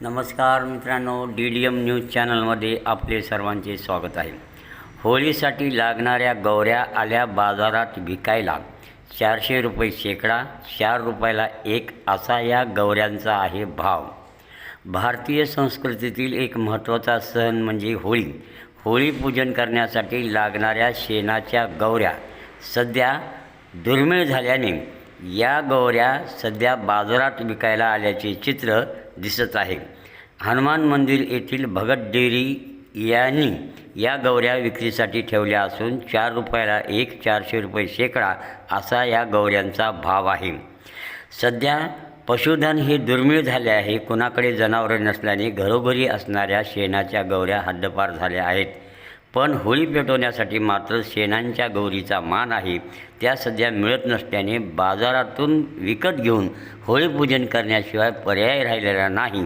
नमस्कार मित्रांनो D D M news चॅनलमध्ये आपले सर्वांचे स्वागत आहे. होळीसाठी लागणाऱ्या गौऱ्या आल्या बाजारात विकायला. चारशे रुपये शेकडा चार रुपयाला एक असा या गौऱ्यांचा आहे भाव. भारतीय संस्कृतीतील एक महत्त्वाचा सण म्हणजे होळी. होळी पूजन करण्यासाठी लागणाऱ्या शेणाच्या गौऱ्या सध्या दुर्मिळ झाल्याने या गौऱ्या सध्या बाजारात विकायला आल्याचे चित्र दिसत आहे. हनुमान मंदिर येथील भगत डेअरी यांनी या गौऱ्या विक्रीसाठी ठेवल्या असून चार रुपयाला एक चारशे रुपये शेकडा असा या गौऱ्यांचा भाव आहे. सध्या पशुधन हे दुर्मिळ झाले आहे. कुणाकडे जनावरं नसल्याने घरोघरी असणाऱ्या शेणाच्या गौऱ्या हद्दपार झाल्या आहेत. पण होळी पेटवण्यासाठी मात्र शेणांच्या गौरीचा मान आहे. त्या सध्या मिळत नसल्याने बाजारातून विकत घेऊन होळीपूजन करण्याशिवाय पर्याय राहिलेला नाही.